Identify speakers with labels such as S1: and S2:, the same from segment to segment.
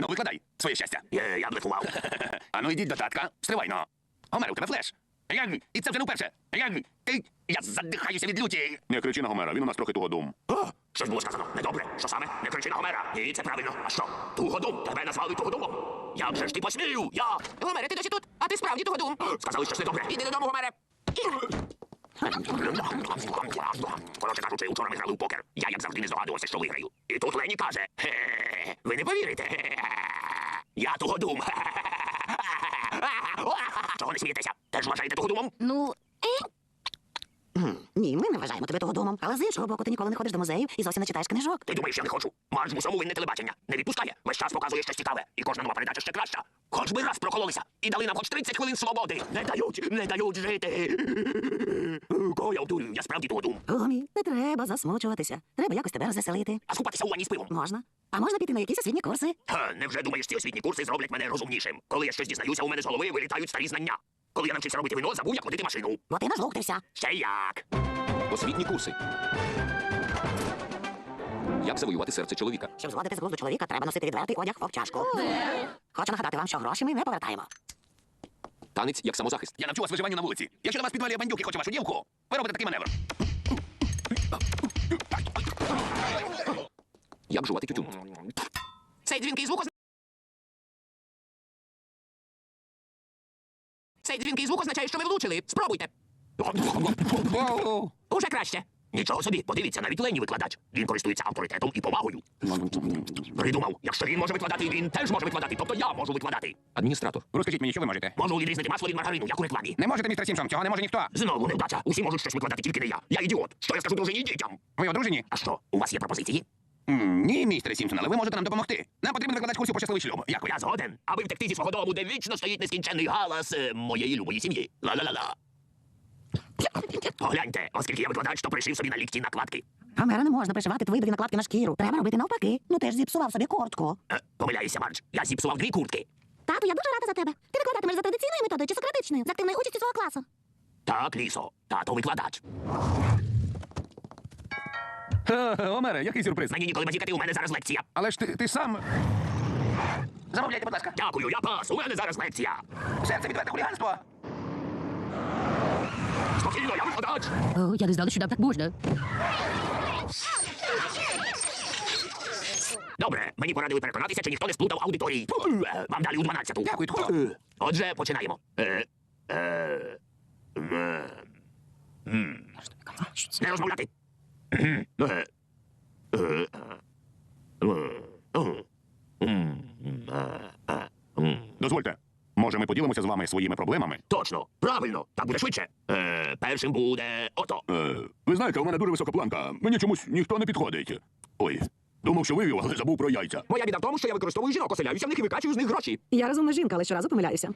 S1: Ну, викладай своє щастя.
S2: Є, я блефував.
S1: А ну йдіть до татка. Стривай, ну. Гомер, у тебе флеш. Як? І це вже не вперше. Як? Ти... Я задихаюся від люті. Не кричи на Гомера, він у нас трохи тугодум.
S2: О, щось було сказано. Недобре. Що саме? Не кричи на Гомера. Ні, це правильно. А що? Тугодум. Тебе назвали Тугодумом. Як же ж ти посмів? Я...
S3: Гомере, ти досі тут? А ти справді тугодум.
S2: Сказали щось недобре.
S3: Іди додому, Гомере.
S2: Коротше кажучи, учора ми грали у покер. Я, як завжди, не здогадувався, що виграю. Тут Лені каже: «Хе, ви не повірите. Я того Чого не смієтеся? Теж вважаєте тугодумом?
S4: Ну, вважаємо тебе того домом. Але з іншого боку, ти ніколи не ходиш до музею і зовсім не читаєш книжок.
S2: Ти думаєш, я не хочу? Марш в винне телебачення. Не відпускає. Весь час показує щось цікаве. І кожна нова передача ще краща. Хоч би раз прокололися. І дали нам хоч 30 хвилин свободи. Не дають, не дають жити. Кого я обдурюю? Я справді тугодум.
S4: Гомі, не треба засмучуватися. Треба якось тебе розвеселити.
S2: А скупатися у ванні з пивом.
S4: Можна. А можна піти на якісь освітні курси?
S2: Ха, невже думаєш, ці освітні курси зроблять мене розумнішим? Коли я щось дізнаюся, у мене з голови вилітають старі знання. Коли я навчився робити вино, забув, як водити машину.
S4: Бо ти нажлуктився.
S2: Ще як.
S5: Освітні курси. Як завоювати серце чоловіка?
S4: Щоб зводити з глузду чоловіка, треба носити відвертий одяг в обтяжку. Хочу нагадати вам, що гроші ми не повертаємо.
S5: Танець як самозахист.
S1: Я навчу вас виживанню на вулиці. Якщо до вас підвалює бандюк і хоче вашу дівку, ви робите такий маневр.
S5: Як жувати тютюн?
S3: Цей дзвінкий звук Цей дзвінкий звук означає, що ви влучили. Спробуйте. Уже краще.
S2: Нічого собі, подивіться, навіть Лені викладач. Він користується авторитетом і повагою. Придумав, якщо він може викладати, він теж може викладати. Тобто я можу викладати.
S5: Адміністратор.
S1: Розкажіть мені, що ви можете.
S2: Можу відрізнити масло від маргарину, як у рекламі.
S1: Не можете, містер Сімпсон, цього не може ніхто.
S2: Знову невдача. Усі можуть щось викладати, тільки не я. Я ідіот. Що я скажу дружині і дітям?
S1: Ви одружені?
S2: А що, у вас є пропозиції?
S1: М, Ні, містер Сімпсон, але ви можете нам допомогти. Нам потрібен викладач курсів по щасливий шлюб. Як ви?
S2: Я згоден, аби втекти зі свого дому, де вічно стоїть нескінченний галас е, моєї любої сім'ї. Ла-ла-ла-ла. Погляньте, оскільки я викладач, то пришив собі на лікті накладки.
S4: Гомера не можна пришивати твої накладки на шкіру. Треба робити навпаки. Ну ти ж зіпсував собі куртку.
S2: Е, помиляюся, Мардж. Я зіпсував дві куртки.
S6: Тату, я дуже рада за тебе. Ти викладатимеш за традиційною методою чи сократичною, з активною участю свого класу.
S2: Так, лісо, тато викладач.
S1: Омере, який сюрприз.
S2: Мені ніколи базікати, у мене зараз лекція.
S1: Але ж ти, ти сам. Замовляйте, будь ласка.
S2: Дякую, я пас, у мене зараз лекція.
S1: Серце відверте хуліганство.
S2: Спокійно, я викладач.
S7: О, я не знала, що нам так можна.
S2: Добре, мені порадили переконатися, чи ніхто не сплутав аудиторії. Е, Вам далі у 12-ту.
S1: Дякую, Тхо.
S2: Е, Отже, починаємо. Е, е, м, м. Не розмовляти. Е, е, е, е, м, е, е, м.
S1: Дозвольте. Може, ми поділимося з вами своїми проблемами?
S2: Точно, правильно, так буде швидше. Е, першим буде ото.
S1: Е, ви знаєте, у мене дуже висока планка. Мені чомусь ніхто не підходить. Ой, думав, що вивів, але забув про яйця.
S3: Моя біда в тому, що я використовую жінок, оселяюся в них і викачую з них гроші.
S8: Я розумна жінка, але щоразу помиляюся.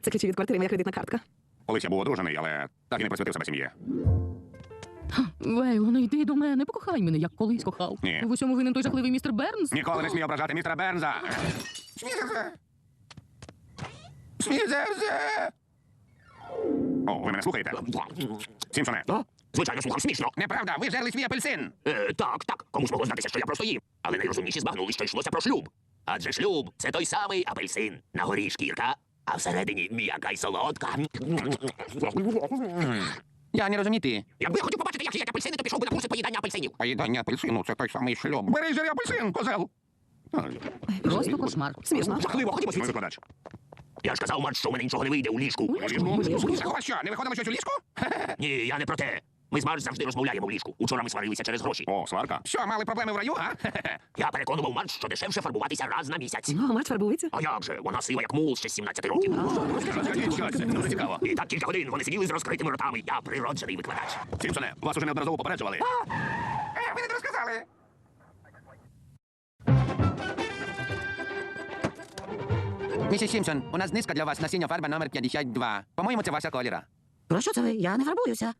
S8: Це ключі від квартири, моя кредитна картка.
S1: Колись я був одружений, але так і не присвятив себе сім'ї.
S7: Вейлоне, йди до мене, покохай мене, як колись кохав.
S1: Ні.
S7: В усьому винен той жахливий містер Бернс.
S1: Ніколи не смій ображати містера Бернза. Смітерсе! О, ви мене слухаєте? Сімпсоне,
S2: А? Звичайно, слухав смішно.
S1: неправда, ви жерли свій апельсин.
S2: Е, так, так, комусь могло здатися, що я просто їм. Але найрозумніші збагнули, що йшлося про шлюб. Адже шлюб це той самий апельсин. На горі шкірка, а всередині м'яка й солодка.
S1: Я не розуміти.
S2: Якби я хотів побачити, як їдять апельсини, то пішов би на курси поїдання апельсинів.
S1: А їдання апельсину це той самий шлюб. Бери жири апельсин, козел.
S7: Просто кошмар.
S8: Смішно.
S2: Жахливо, ходімо звідси.
S1: викладач.
S2: Я ж казав, Марч, що у мене нічого не вийде у ліжку.
S1: Так у вас що, не виходимо щось у ліску?
S2: Ні, я не про те. Ми з Марч завжди розмовляємо в ліжку. Учора ми сварилися через гроші.
S1: О, сварка. Що, мали проблеми в раю, а?
S2: Я переконував Марч, що дешевше фарбуватися раз на місяць.
S8: О, Марч фарбується.
S2: А як же? Вона сива, як мул ще з 17 років.
S1: Дуже цікаво.
S2: І так кілька годин вони сиділи з розкритими ротами. Я природжений викладач.
S1: Сімпсоне, вас уже неодноразово попереджували. Е, ви не розказали. Місіс Сімпсон, у нас низка для вас насіння фарба номер 52. По-моєму, це ваша коліра.
S4: Про що це ви? Я не фарбуюся.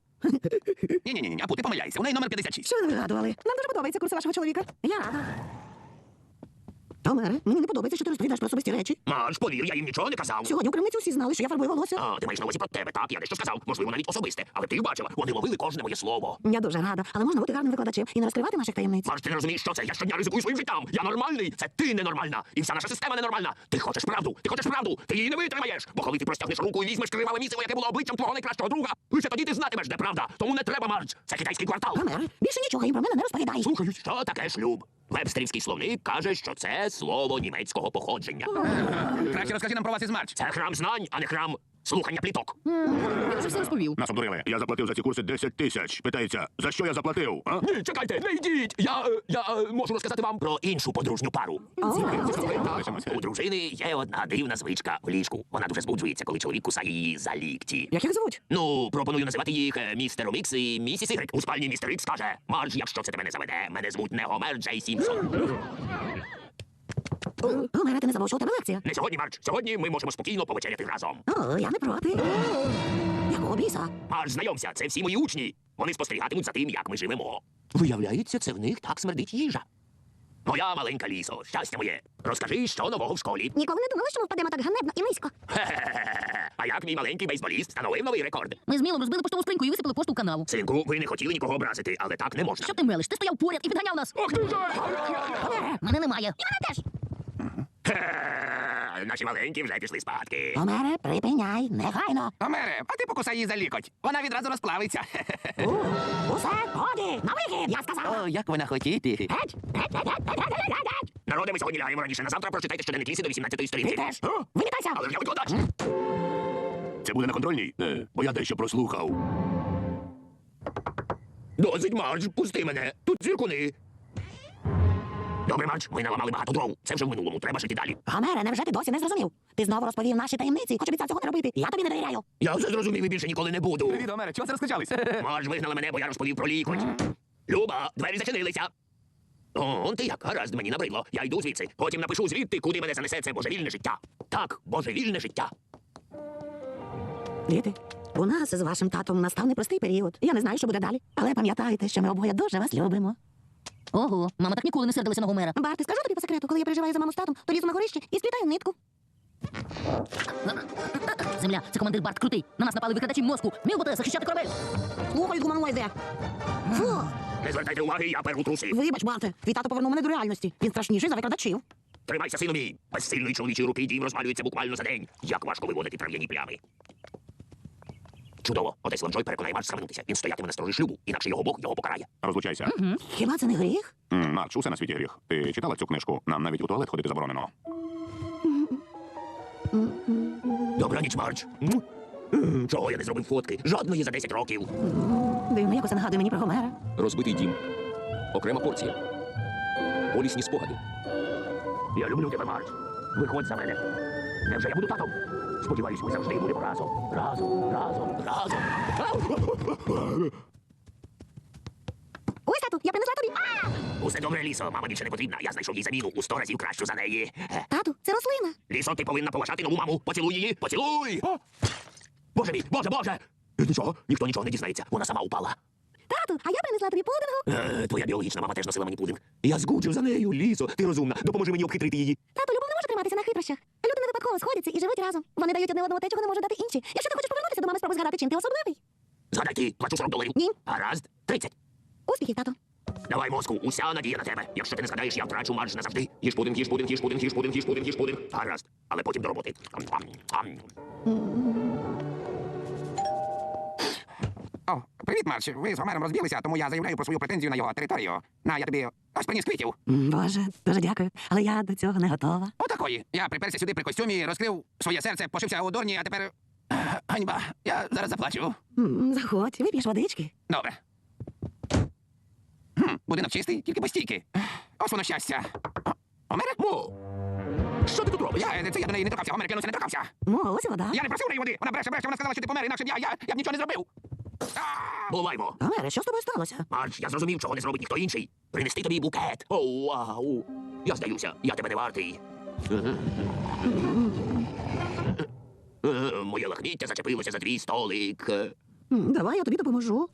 S1: Ні-ні-ні, Апу, ти помиляєшся. У неї номер 56.
S8: Що ви вигадували? Нам дуже подобається курс вашого чоловіка.
S4: Я рада. То
S8: мені не подобається, що ти розповідаєш про особисті речі.
S2: Марш, повір, я їм нічого не казав.
S8: Сьогодні у крамниці всі знали, що я фарбую волосся.
S2: А, ти маєш на увазі про тебе, так? Я дещо сказав, можливо, навіть особисте. Але ти бачила, вони ловили кожне моє слово.
S8: Я дуже рада, але можна бути гарним викладачем і не розкривати наших таємниць.
S2: Марш, ти не розумієш, що це? Я щодня ризикую своїм життям. Я нормальний. Це ти ненормальна. І вся наша система ненормальна. Ти хочеш правду, ти хочеш правду. Ти її не витримаєш. Бо коли ти простягнеш руку і візьмеш криваве місиво, яке було обличчям твого найкращого друга, лише тоді ти знатимеш, де правда. Тому не треба марш. Це китайський квартал.
S8: Гомере, більше нічого їм про мене не розповідай.
S2: Слухаю, що таке шлюб? Вебстерівський словник каже, що це слово німецького походження.
S1: Краще розкажи нам про вас із Марч.
S2: Це храм знань, а не храм слухання пліток.
S7: Він вже все розповів.
S1: Нас обдурили. Я заплатив за ці курси 10 тисяч. Питається, за що я заплатив? А?
S2: Ні, чекайте, не йдіть. Я, е, я е, можу розказати вам про іншу подружню пару. У дружини є одна дивна звичка в ліжку. Вона дуже збуджується, коли чоловік кусає її за лікті.
S8: Як їх звуть?
S2: Ну, пропоную називати їх е, містером Ікс і місіс Ігрек. У спальні містер Ікс каже, Марж, якщо це тебе не заведе, мене звуть не Гомер Джей Сімпсон.
S8: Гомере, ти не забув, що у тебе лекція.
S2: Не сьогодні, Марч. Сьогодні ми можемо спокійно повечеряти разом.
S8: О, я не проти. Якого біса?
S2: Марч, знайомся, це всі мої учні. Вони спостерігатимуть за тим, як ми живемо. Виявляється, це в них так смердить їжа. Моя маленька лісо, щастя моє. Розкажи, що нового в школі.
S6: Ніколи не думала, що ми впадемо так ганебно і низько.
S2: Хе-хе-хе. А як мій маленький бейсболіст встановив новий рекорд?
S7: Ми з Мілом розбили поштову скриньку і висипали пошту в канаву.
S2: Синку, ви не хотіли нікого образити, але так не можна.
S7: Що ти мелиш? Ти стояв поряд і відганяв нас.
S2: Ох ти ж!
S7: Мене немає.
S2: Хе, Наші маленькі вже пішли спадки.
S8: Гомере, припиняй, негайно.
S1: Гомере, а ти покусай її за лікоть. Вона відразу розплавиться.
S8: Усе, годі, на вихід, я сказала.
S1: О, як вона хотіти.
S8: Геть, геть, геть, геть, геть, геть, геть.
S2: Народи, ми сьогодні лягаємо раніше. На завтра прочитайте щоденник ліси до 18-ї сторінки.
S8: Ти теж.
S2: О,
S8: Вимітайся.
S2: Але ж я викладач.
S1: Це буде на контрольній? Е, бо я дещо прослухав.
S2: Досить, Марч, пусти мене. Тут зіркуни. Добре, Марч, ми наламали багато дров. Це вже в минулому. Треба жити далі.
S8: Гомере, невже ти досі не зрозумів? Ти знову розповів наші таємниці, хоч обіцяв цього не робити. Я тобі не довіряю.
S2: Я все зрозумів і більше ніколи не буду.
S1: Привіт, Гомере, чого це розкричались?
S2: Марч вигнала мене, бо я розповів про лікоть. Люба, двері зачинилися. О, он ти як, гаразд, мені набридло. Я йду звідси. Потім напишу звідти, куди мене занесе це божевільне життя. Так, божевільне життя.
S8: Діти, у нас з вашим татом настав непростий період. Я не знаю, що буде далі. Але пам'ятайте, що ми обоє дуже вас любимо.
S7: Ого, мама так ніколи не сердилася на Гомера.
S6: Барти, скажу тобі по секрету, коли я переживаю за маму з татом, то лізу на горище і сплітаю нитку.
S7: Земля, це командир Барт крутий. На нас напали викрадачі мозку. Міг би ти захищати корабель.
S8: Слухай, гуманоїде. Фу,
S2: Не звертайте уваги, я перу труси.
S8: вибач, Барте, твій тато повернув мене до реальності. Він страшніший за викрадачів.
S2: Тримайся, сину мій. Без сильної чоловічої руки дім розвалюється буквально за день. Як важко виводити трав'яні плями. Чудово. Отець Ланжой переконає Марч схаменутися. Він стоятиме на сторожі шлюбу, інакше його Бог його покарає.
S1: Розлучайся. Угу.
S8: Хіба це не гріх?
S1: М, Марч, усе на світі гріх. Ти читала цю книжку? Нам навіть у туалет ходити заборонено.
S2: Добраніч, Марч. М? М, Чого я не зробив фотки? Жодної за 10 років.
S8: Дивно, якось це нагадує мені про Гомера.
S5: Розбитий дім. Окрема порція. Болісні спогади.
S2: Я люблю тебе, Марч. Виходь за мене. Невже я буду татом? Сподіваюсь, ми завжди будемо разом. Разом, разом, разом.
S6: Ось, тату, я принесла тобі. А!
S2: Усе добре, лісо. Мама більше не потрібна. Я знайшов їй заміну у сто разів кращу за неї. Е,
S6: Тату, це рослина.
S2: Лісо, ти повинна поважати нову маму. Поцілуй її, поцілуй! О! Боже мій, боже, боже! Е, Нічого, ніхто нічого не дізнається. Вона сама упала.
S6: Тату, а я принесла тобі пудингу.
S2: Е, твоя біологічна мама теж носила мені пудинг. Я згуджив за нею, лісо. Ти розумна. Допоможи мені обхитрити її.
S6: Тату, любов не може триматися на хитрощах. Люди не випадково сходяться і живуть разом. Вони дають одне одному те, чого не можуть дати інші. Якщо ти хочеш повернутися до мами, спробуй згадати, чим ти особливий.
S2: Згадайте, плачу 40 доларів.
S6: Ні.
S2: Гаразд, 30.
S6: Успіхів, тато.
S2: Давай, мозку, уся надія на тебе. Якщо ти не згадаєш, я втрачу марш назавжди. Їж пудинг, їж пудинг, їж пудинг, їж пудинг, їж пудинг, їж пудинг. Гаразд, але потім до роботи. Ам, ам, ам.
S1: О, привіт, Марч. Ви з Гомером розбілися, тому я заявляю про свою претензію на його територію. На, я тобі ось приніс квітів.
S8: Боже, дуже дякую, але я до цього не готова.
S1: Отакої. Я приперся сюди при костюмі, розкрив своє серце, пошився у дурні, а тепер. Ганьба, я зараз заплачу.
S8: М, Заходь, вип'єш водички.
S1: Добре. Хм, будинок чистий, тільки постійки. Ось воно щастя. О,
S2: Мо, що ти тут робиш?
S1: Я, е, це я до неї не торкався, Гомер клянуся, не торкався.
S8: О, ось і вода.
S1: Я не просив у неї води. Вона бреше, бреше, вона сказала, що ти помер, інакше б я, я, я б нічого не зробив.
S2: Буваймо.
S8: Гомере, що з тобою сталося?
S2: Марч, я зрозумів, чого не зробить ніхто інший. Принести тобі букет. О, вау. Я здаюся, я тебе не вартий. Е, Моє лахміття зачепилося за твій столик.
S8: М, Давай я тобі допоможу.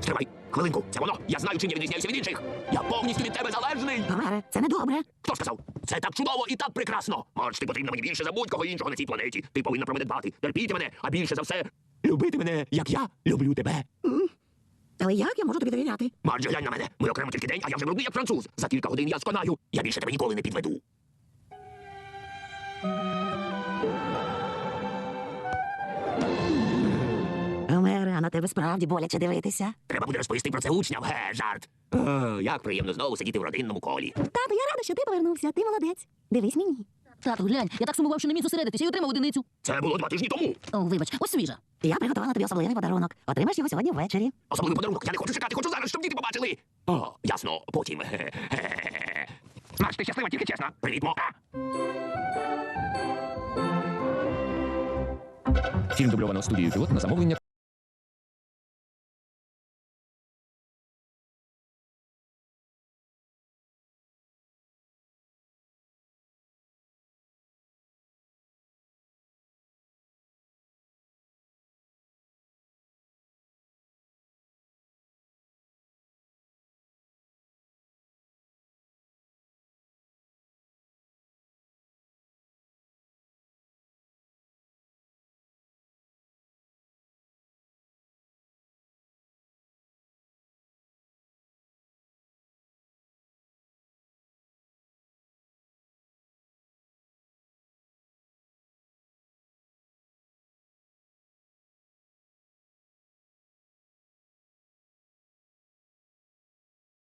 S2: Стривай, хвилинку, це воно. Я знаю, чим я відрізняюся від інших. Я повністю від тебе залежний.
S8: Гомере, це недобре.
S2: Хто сказав? Це так чудово і так прекрасно. Марч, ти потрібна мені більше за будь-кого іншого на цій планеті. Ти повинна про мене дбати, терпіти мене, а більше за все любити мене, як я люблю тебе.
S8: Але як я можу тобі довіряти?
S2: Марч, глянь на мене. Ми окремо тільки день, а я вже брудний як француз. За кілька годин я сконаю. Я більше тебе ніколи не підведу.
S8: На тебе справді боляче дивитися.
S2: Треба буде розповісти про це учням. Ге, жарт. О, як приємно знову сидіти в родинному колі.
S6: Тату, я рада, що ти повернувся. Ти молодець. Дивись мені.
S7: Тату, глянь, я так сумував, що не міг зосередитися і отримав одиницю.
S2: Це було два тижні тому.
S7: О, вибач, ось свіжа.
S8: Я приготувала тобі особливий подарунок. Отримаєш його сьогодні ввечері.
S2: Особливий подарунок. Я не хочу чекати, хочу зараз, щоб діти побачили. О, ясно, потім. Ге-ге-ге.
S1: Марш, ти щаслива, тільки чесно.
S2: Привіт, мо.
S5: Фільм дубльовано студією пілот на замовлення